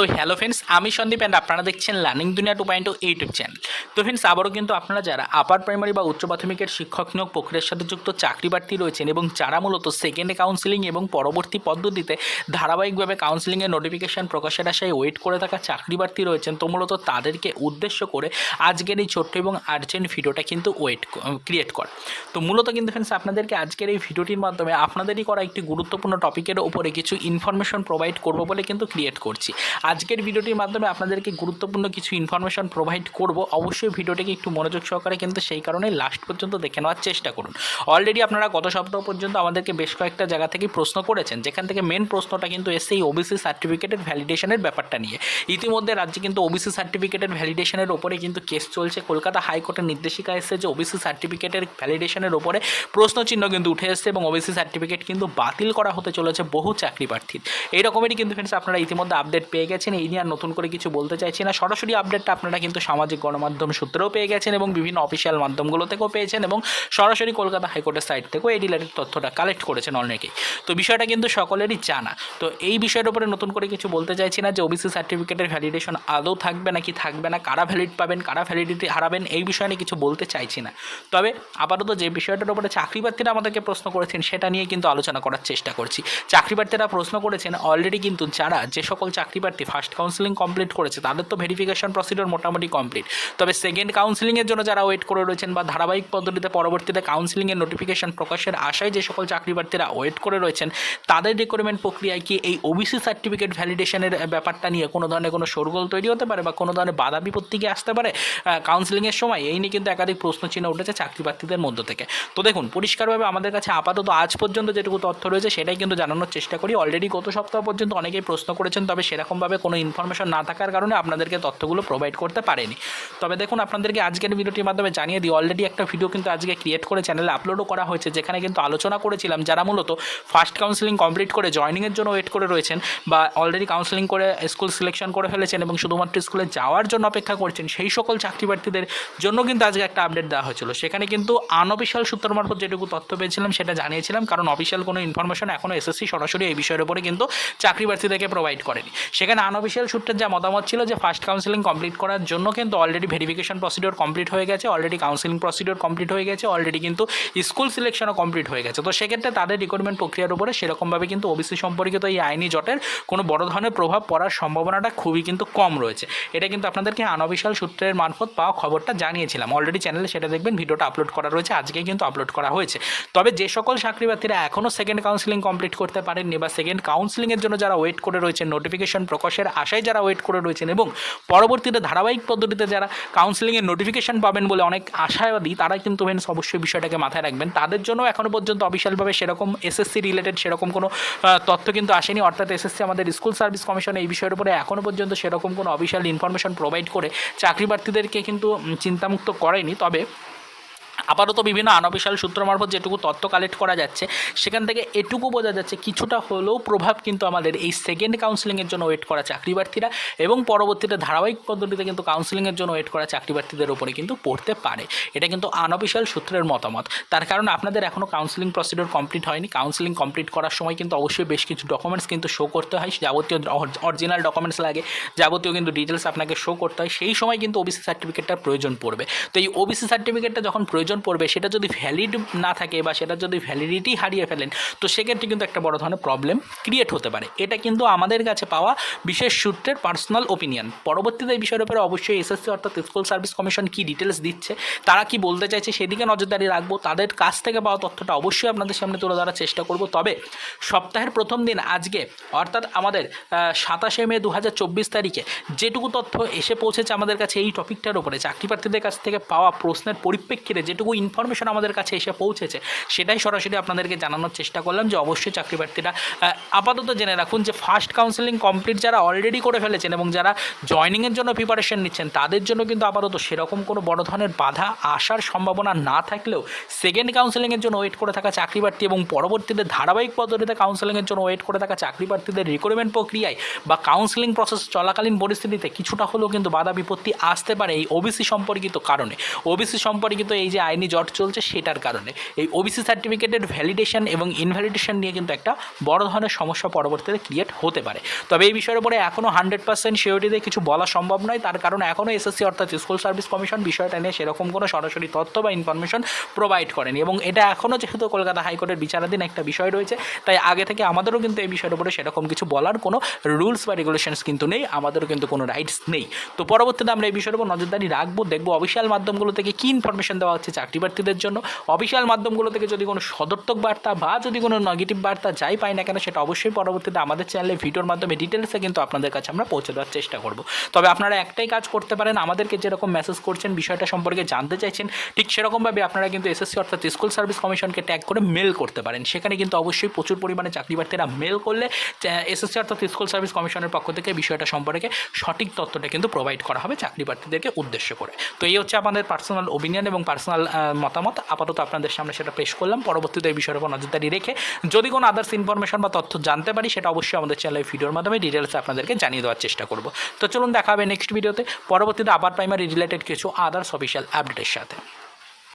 তো hello friends আমি Sandeep and আপনারা দেখছেন learning Duniya two point YouTube channel তো ফ্রেন্ডস আবারও কিন্তু আপনারা যারা আপার প্রাইমারি বা উচ্চ প্রাথমিকের শিক্ষক নিয়োগ প্রক্রিয়ার সাথে যুক্ত চাকরি প্রার্থী রয়েছেন এবং যারা মূলত সেকেন্ড কাউন্সিলিং এবং পরবর্তী পদ্ধতিতে ধারাবাহিকভাবে কাউন্সিলিংয়ের নোটিফিকেশন প্রকাশের আশায় ওয়েট করে থাকা চাকরি প্রার্থী রয়েছেন, তো মূলত তাদেরকে উদ্দেশ্য করে আজকের এই ছোট্ট এবং আর্জেন্ট ভিডিওটা কিন্তু ওয়েট ক্রিয়েট করা। তো মূলত কিন্তু ফ্রেন্ডস আপনাদেরকে আজকের এই ভিডিওটির মাধ্যমে আপনাদেরই করা একটি গুরুত্বপূর্ণ টপিকের ওপরে কিছু ইনফরমেশন প্রোভাইড করব বলে কিন্তু ক্রিয়েট করছি। আজকের ভিডিওটির মাধ্যমে আপনাদেরকে গুরুত্বপূর্ণ কিছু ইনফরমেশন প্রোভাইড করব। অবশ্যই ভিডিওটিকে একটু মনোযোগ সহকারে কিন্তু সেই কারণে লাস্ট পর্যন্ত দেখে নেওয়ার চেষ্টা করুন। অলরেডি আপনারা গত সপ্তাহ পর্যন্ত আমাদেরকে বেশ কয়েকটা জায়গা থেকে প্রশ্ন করেছেন, যেখান থেকে মেন প্রশ্নটা কিন্তু এসে এই ওবিসি সার্টিফিকেটের ভ্যালিডেশনের ব্যাপারটা নিয়ে। ইতিমধ্যে রাজ্যে কিন্তু ওবিসি সার্টিফিকেটের ভ্যালিডেশনের ওপরে কিন্তু কেস চলছে। কলকাতা হাইকোর্টের নির্দেশিকা এসেছে যে ওবিসি সার্টিফিকেটের ভ্যালিডেশনের ওপরে প্রশ্নচিহ্ন কিন্তু উঠে এসেছে এবং ওবিসি সার্টিফিকেট কিন্তু বাতিল করা হতে চলেছে বহু চাকরি প্রার্থীর এই রকমেরই কিন্তু ফ্রেন্ডস আপনারা ইতিমধ্যে আপডেট পেয়ে গেছেন, এই নিয়ে আর নতুন করে কিছু বলতে চাইছি না। সরাসরি আপডেটটা আপনারা কিন্তু সামাজিক গণমাধ্যম সূত্রেও পেয়ে গেছেন এবং বিভিন্ন অফিসিয়াল মাধ্যমগুলো থেকেও পেয়েছেন এবং সরাসরি কলকাতা হাইকোর্টের সাইট থেকেও এই রিলেটেড তথ্যটা কালেক্ট করেছেন অনেকেই তো বিষয়টা কিন্তু সকলেরই জানা। তো এই বিষয়ের উপরে নতুন করে কিছু বলতে চাইছি না, যে ওবিসি সার্টিফিকেটের ভ্যালিডেশন আদৌ থাকবে নাকি থাকবে না, কারা ভ্যালিড পাবেন, কারা ভ্যালিডিটি হারাবেন, এই বিষয়ে নিয়ে কিছু বলতে চাইছি না। তবে আপাতত যে বিষয়টার উপরে চাকরি প্রার্থীরা আমাদেরকে প্রশ্ন করেছেন, সেটা নিয়ে কিন্তু আলোচনা করার চেষ্টা করছি। চাকরি প্রার্থীরা প্রশ্ন করেছেন অলরেডি কিন্তু যারা যে সকল চাকরি ফার্স্ট কাউন্সিলিং কমপ্লিট করেছে, তাদের তো ভেরিফিকেশন প্রসিডিওর মোটামুটি কমপ্লিট তবে সেকেন্ড কাউন্সিলিংয়ের জন্য যারা ওয়েট করে রয়েছেন বা ধারাবাহিক পদ্ধতিতে পরবর্তীতে কাউন্সিলিংয়ের নোটিফিকেশন প্রকাশের আশায় যে সকল চাকরি প্রার্থীরা ওয়েট করে রয়েছেন, তাদের রিক্রুটমেন্ট প্রক্রিয়ায় কি এই ওবিসি সার্টিফিকেট ভ্যালিডেশনের ব্যাপারটা নিয়ে কোনো ধরনের কোনো শোরগোল তৈরি হতে পারে বা কোনো ধরনের বাধা বিপত্তি কি আসতে পারে? কাউন্সিলিংয়ের সময় এই নিয়ে কিন্তু একাধিক প্রশ্ন চিহ্ন উঠেছে চাকরি প্রার্থীদের মধ্য থেকে। তো দেখুন, পরিষ্কারভাবে আমাদের কাছে আপাতত আজ পর্যন্ত যেটুকু তথ্য রয়েছে সেটাই কিন্তু জানানোর চেষ্টা করি। অলরেডি গত সপ্তাহ পর্যন্ত অনেকেই প্রশ্ন করেছেন, তবে সেরকমভাবে কোনো ইনফরমেশন না থাকার কারণে আপনাদেরকে তথ্যগুলো প্রোভাইড করতে পারেনি। তবে দেখুন, আপনাদেরকে আজকের ভিডিওটির মাধ্যমে জানিয়ে দিই অলরেডি একটা ভিডিও কিন্তু আজকে ক্রিয়েট করে চ্যানেলে আপলোডও করা হয়েছে, যেখানে কিন্তু আলোচনা করেছিলাম যারা মূলত ফার্স্ট কাউন্সিলিং কমপ্লিট করে জয়নিংয়ের জন্য ওয়েট করে রয়েছেন বা অলরেডি কাউন্সিলিং করে স্কুল সিলেকশন করে ফেলেছেন এবং শুধুমাত্র স্কুলে যাওয়ার জন্য অপেক্ষা করছেন, সেই সকল চাকরি প্রার্থীদের জন্য কিন্তু আজকে একটা আপডেট দেওয়া হয়েছিল। সেখানে কিন্তু আনঅফিসিয়াল সূত্র মারফত যেটুকু তথ্য পেয়েছিলাম সেটা জানিয়েছিলাম, কারণ অফিসিয়াল কোনো ইনফরমেশন এখনও এসএসসি সরাসরি এই বিষয়ের উপরে কিন্তু চাকরি প্রার্থীদেরকে প্রোভাইড করেনি। সেখানে আনঅফিসিয়াল সূত্রের যা মতামত ছিল যে ফার্স্ট কাউন্সিলিং কমপ্লিট করার জন্য কিন্তু অলরেডি ভেরিফিকেশন প্রসিডিওর কমপ্লিট হয়ে গেছে অলরেডি কাউন্সিলিং প্রসিডিওর কমপ্লিট হয়ে গেছে অলরেডি কিন্তু স্কুল সিলেকশনও কমপ্লিট হয়ে গেছে। তো সেক্ষেত্রে তাদের রিক্রুটমেন্ট প্রক্রিয়ার উপরে সেরকমভাবে কিন্তু ওবিসি সম্পর্কিত এই আইনি জটের কোনো বড় ধরনের প্রভাব পড়ার সম্ভাবনাটা খুবই কিন্তু কম রয়েছে। এটা কিন্তু আপনাদেরকে আনঅফিসিয়াল সূত্রের মারফত পাওয়া খবরটা জানিয়েছিলাম। অলরেডি চ্যানেলে সেটা দেখবেন, ভিডিওটা আপলোড করা রয়েছে, আজকেই কিন্তু আপলোড করা হয়েছে। তবে যে সকল চাকরি এখনও সেকেন্ড কাউন্সিলিং কমপ্লিট করতে পারেননি বা সেকেন্ড কাউন্সিলিংয়ের জন্য যারা ওয়েট করে রয়েছেন নোটিফিকেশন প্রকাশের আশায় যারা ওয়েট করে রয়েছেন এবং পরবর্তীতে ধারাবাহিক পদ্ধতিতে যারা কাউন্সিলিংয়ের নোটিফিকেশন পাবেন বলে অনেক আশাবাদী তারা কিন্তু ফ্রেন্ডস অবশ্যই বিষয়টাকে মাথায় রাখবেন। তাদের জন্য এখনও পর্যন্ত অফিসিয়ালভাবে সেরকম এসএসসি রিলেটেড সেরকম কোনো তথ্য কিন্তু আসেনি। অর্থাৎ এসএসসি আমাদের স্কুল সার্ভিস কমিশন এই বিষয়ের উপরে এখনও পর্যন্ত সেরকম কোনো অফিসিয়াল ইনফরমেশন প্রোভাইড করে চাকরি প্রার্থীদেরকে কিন্তু চিন্তামুক্ত করেনি। তবে আপাতত বিভিন্ন আনঅফিসিয়াল সূত্র মারফত যেটুকু তথ্য কালেক্ট করা যাচ্ছে, সেখান থেকে এটুকু বোঝা যাচ্ছে কিছুটা হলেও প্রভাব কিন্তু আমাদের এই সেকেন্ড কাউন্সিলিংয়ের জন্য ওয়েট করা চাকরি প্রার্থীরা এবং পরবর্তীতে ধারাবাহিক পদ্ধতিতে কিন্তু কাউন্সিলিংয়ের জন্য ওয়েট করা চাকরি প্রার্থীদের উপরে কিন্তু পড়তে পারে। এটা কিন্তু আনঅফিসিয়াল সূত্রের মতামত। তার কারণ আপনাদের এখনও কাউন্সিলিং প্রসিডিওর কমপ্লিট হয়নি। কাউন্সিলিং কমপ্লিট করার সময় কিন্তু অবশ্যই বেশ কিছু ডকুমেন্টস কিন্তু শো করতে হয়। যাবতীয় অরিজিনাল ডকুমেন্টস লাগে, যাবতীয় কিন্তু ডিটেলস আপনাকে শো করতে হয়। সেই সময় কিন্তু ওবিসি সার্টিফিকেটটার প্রয়োজন পড়বে। তো এই ওবিসি সার্টিফিকেটটা যখন প্রয়োজন পড়বে, সেটা যদি ভ্যালিড না থাকে বা সেটা যদি ভ্যালিডিটি হারিয়ে ফেলেন, তো সেক্ষেত্রে কিন্তু একটা বড় ধরনের প্রবলেম ক্রিয়েট হতে পারে। এটা কিন্তু আমাদের কাছে পাওয়া বিশেষ সূত্রের পার্সোনাল ওপিনিয়ন পরবর্তীতে এই বিষয়ের উপরে অবশ্যই এসএসসি অর্থাৎ স্কুল সার্ভিস কমিশন কী ডিটেলস দিচ্ছে, তারা কি বলতে চাইছে সেদিকে নজরদারি রাখব। তাদের কাছ থেকে পাওয়া তথ্যটা অবশ্যই আপনাদের সামনে তুলে ধরার চেষ্টা করব। তবে সপ্তাহের প্রথম দিন আজকে, অর্থাৎ আমাদের সাতাশে মে দু হাজার চব্বিশ তারিখে যেটুকু তথ্য এসে পৌঁছেছে আমাদের কাছে এই টপিকটার উপরে, চাকরি প্রার্থীদের কাছ থেকে পাওয়া প্রশ্নের পরিপ্রেক্ষিতে যেটুকু ইনফরমেশন আমাদের কাছে এসে পৌঁছেছে, সেটাই সরাসরি আপনাদেরকে জানানোর চেষ্টা করলাম যে অবশ্যই চাকরি প্রার্থীরা আপাতত জেনে রাখুন যে ফার্স্ট কাউন্সেলিং কমপ্লিট যারা অলরেডি করে ফেলেছেন এবং যারা জয়নিংয়ের জন্য প্রিপারেশন নিচ্ছেন, তাদের জন্য কিন্তু আপাতত সেরকম কোনো বড় ধরনের বাধা আসার সম্ভাবনা না থাকলেও সেকেন্ড কাউন্সেলিংয়ের জন্য ওয়েট করে থাকা চাকরি প্রার্থী এবং পরবর্তীতে ধারাবাহিক পদ্ধতিতে কাউন্সিলিংয়ের জন্য ওয়েট করে থাকা চাকরি প্রার্থীদের রিক্রুটমেন্ট প্রক্রিয়ায় বা কাউন্সেলিং প্রসেস চলাকালীন পরিস্থিতিতে কিছুটা হলেও কিন্তু বাধা বিপত্তি আসতে পারে এই ওবিসি সম্পর্কিত কারণে। ওবিসি সম্পর্কিত এই যে আইনি আইনি জট চলছে সেটার কারণে। এই ওবিসি সার্টিফিকেটের ভ্যালিডেশন এবং ইনভ্যালিডেশন নিয়ে কিন্তু একটা বড় ধরনের সমস্যা পরবর্তীতে ক্রিয়েট হতে পারে। তবে এই বিষয়ের উপরে এখনও হান্ড্রেড পার্সেন্ট সিওরিটিতে কিছু বলা সম্ভব নয়। তার কারণ এখনও এসএসসি অর্থাৎ স্কুল সার্ভিস কমিশন বিষয়টা নিয়ে সেরকম কোনো সরাসরি তথ্য বা ইনফরমেশন প্রোভাইড করেনি এবং এটা এখনও যেহেতু কলকাতা হাইকোর্টের বিচারাধীন একটা বিষয় রয়েছে, তাই আগে থেকে আমাদেরও কিন্তু এই বিষয়ের উপরে সেরকম কিছু বলার কোনো রুলস বা রেগুলেশনস কিন্তু নেই, আমাদেরও কিন্তু কোনো রাইটস নেই। তো পরবর্তীতে আমরা এই বিষয়ের উপর নজরদারি রাখব, দেখব অফিসিয়াল মাধ্যমগুলো থেকে কী ইনফরমেশন দেওয়া হচ্ছে চাকরি প্রার্থীদের জন্য অফিসিয়াল মাধ্যমগুলো থেকে যদি কোনো সদর্থক বার্তা বা যদি কোনো নেগেটিভ বার্তা যাই পাই না কেন, সেটা অবশ্যই পরবর্তীতে আমাদের চ্যানেলে ভিডিওর মাধ্যমে ডিটেলসে কিন্তু আপনাদের কাছে আমরা পৌঁছে দেওয়ার চেষ্টা করব। তবে আপনারা একটাই কাজ করতে পারেন, আমাদেরকে যেরকম মেসেজ করছেন, বিষয়টা সম্পর্কে জানতে চাইছেন, ঠিক সেরকমভাবে আপনারা কিন্তু এসএসসি অর্থাৎ স্কুল সার্ভিস কমিশনকে ট্যাগ করে মেল করতে পারেন। সেখানে কিন্তু অবশ্যই প্রচুর পরিমাণে চাকরি প্রার্থীরা মেল করলে এসএসসি অর্থাৎ স্কুল সার্ভিস কমিশনের পক্ষ থেকে বিষয়টা সম্পর্কে সঠিক তথ্যটা কিন্তু প্রোভাইড করা হবে চাকরি প্রার্থীদেরকে উদ্দেশ্য করে। তো এই হচ্ছে আমাদের পার্সোনাল ওপিনিয়ন এবং পার্সোনাল মতামত আপাতত আপনাদের সামনে সেটা পেশ করলাম। পরবর্তীতে এই বিষয়ের উপর নজরদারি রেখে যদি কোনো আদার্স ইনফরমেশন বা তথ্য জানতে পারি, সেটা অবশ্যই আমাদের চ্যানেলের ভিডিওর মাধ্যমে ডিটেলসে আপনাদেরকে জানিয়ে দেওয়ার চেষ্টা করব। তো চলুন দেখা হবে নেক্সট ভিডিওতে পরবর্তীতে আবার প্রাইমারি রিলেটেড কিছু আদার্স অফিসিয়াল আপডেটের সাথে।